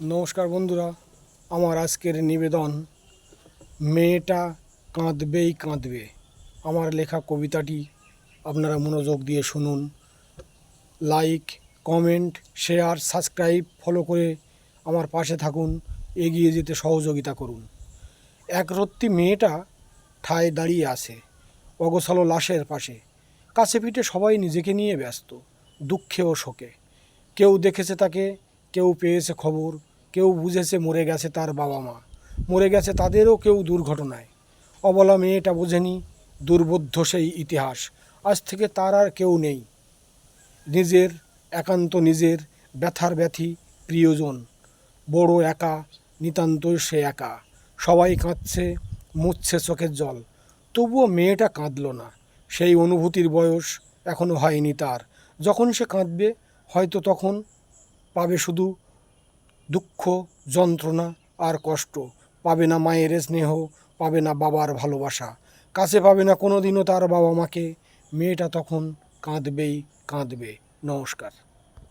নমস্কার বন্ধুরা, আমার আজকের নিবেদন, মেয়েটা কাঁদবেই কাঁদবে। আমার লেখা কবিতাটি আপনারা মনোযোগ দিয়ে শুনুন। Like comment share subscribe follow করে আমার পাশে থাকুন, এগিয়ে যেতে সহযোগিতা করুন। একরত্তি মেয়েটা ঠায় দাঁড়িয়ে আছে, অগোছালো লাশের পাশে। কাছে পিঠে সবাই নিজেকে নিয়ে ব্যস্ত, দুঃখে ও শোকে। কেউ দেখেছে তাকে কেউ পেয়েছে খবর, কেউ বুঝেছে মরে গেছে তার বাবা মা। মরে গেছে তাদেরও কেউ দুর্ঘটনায়। অবলা মেয়েটা বোঝেনি দুর্বোধ্য সেই ইতিহাস। আজ থেকে তার আর কেউ নেই। নিজের, একান্ত নিজের, ব্যথার ব্যথি প্রিয়জন। বড় একা, নিতান্তই সে একা। সবাই কাঁদছে, মুছছে চোখের জল। তবুও মেয়েটা কাঁদল না। সেই অনুভূতির বয়স এখনও হয়নি তার। যখন সে কাঁদবে, হয়তো তখন পাবে শুধু দুঃখ, যন্ত্রণা আর কষ্ট। পাবে না মায়ের স্নেহ, পাবে না বাবার ভালোবাসা। কাছে পাবে না কোনো দিনও তার বাবা মাকে মেয়েটা তখন কাঁদবেই কাঁদবে। নমস্কার।